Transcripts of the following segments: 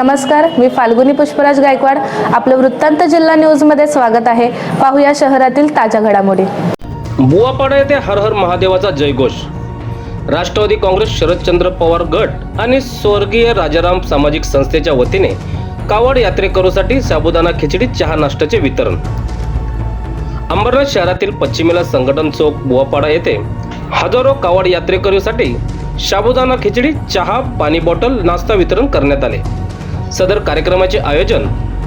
नमस्कार मी फाल्गुनी पुष्पराज गायकवाड. आपलं वृत्तांत जिल्हा न्यूजमध्ये स्वागत आहे. पाहूया शहरातील ताज्या घडामोडी. बुवापाडा येथे हर हर महादेवाचा जयघोष. राष्ट्रवादी काँग्रेस शरदचंद्र पवार गट आणि स्वर्गीय राजाराम सामाजिक संस्थेच्या वतीने कावड यात्रेकरूसाठी साबुदाणा खिचडी चहा नाश्त्याचे वितरण. अंबरनाथ शहरातील पश्चिमेला संघटन चौक बुवापाडा येथे हजारो कावड यात्रेकरूसाठी साबुदाणा खिचडी चहा पाणी बॉटल नाश्ता वितरण करण्यात आले. सदर कार्यक्रमाचे आयोजन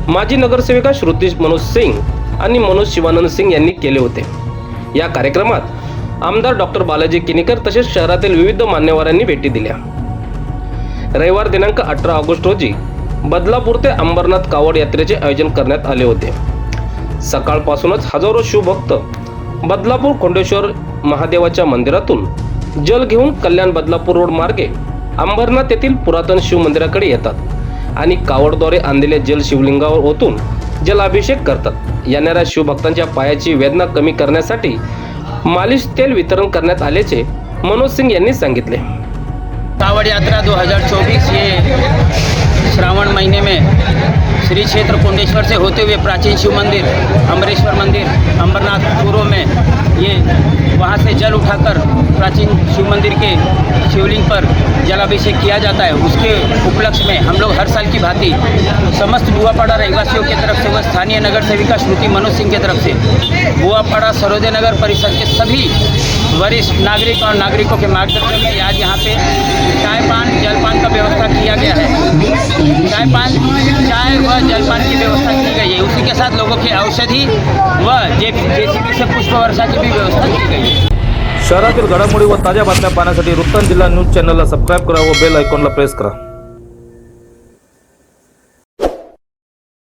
माजी नगरसेविका श्रुती मनोज सिंग आणि मनोज शिवानंद सिंग यांनी केले होते. या कार्यक्रमात आमदार डॉक्टर बालाजी किनीकर तसेच शहरातील विविध मान्यवरांनी भेटी दिल्या. रविवार दिनांक अठरा ऑगस्ट रोजी बदलापूर ते अंबरनाथ कावड यात्रेचे आयोजन करण्यात आले होते. सकाळपासूनच हजारो शिवभक्त बदलापूर कोंडेश्वर महादेवाच्या मंदिरातून जल घेऊन कल्याण बदलापूर रोड मार्गे अंबरनाथ येथील पुरातन शिव मंदिराकडे येतात. आणि कावडद्वारे आणलेले जल शिवलिंगावर ओतून जलाभिषेक करतात. येणाऱ्या शिवभक्तांच्या पायाची वेदना कमी करण्यासाठी मालिश तेल वितरण करण्यात आल्याचे मनोज सिंग यांनी सांगितले. कावड़ यात्रा 2024 ये श्रावण महीने में श्री क्षेत्र कुंडेश्वर से होते हुए प्राचीन शिव मंदिर अमरेश्वर मंदिर अंबरनाथ वहाँ से जल उठाकर प्राचीन शिव मंदिर के शिवलिंग पर जलाभिषेक किया जाता है। उसके उपलक्ष्य में हम लोग हर साल की भांति समस्त बुआपाड़ा रहवासियों की तरफ़ से व स्थानीय नगर सेविका श्रुति मनोज सिंह की तरफ़ से बुआपाड़ा सरोदय नगर परिषद के सभी वरिष्ठ नागरिक और नागरिकों के मार्गदर्शन में आज यहाँ पे चाय पान जलपान का व्यवस्था किया गया है। चाय पान, चाय व जलपान की व्यवस्था साथ लोगों की औषधि व जे जेसीबी से पुष्प वर्षा की भी व्यवस्था की गई शहरातील घडामोडी व ताज्या बातम्या पाहण्यासाठी वृत्तांत जिल्हा न्यूज चॅनलला सबस्क्राईब करा व बेल आयकॉनला प्रेस करा.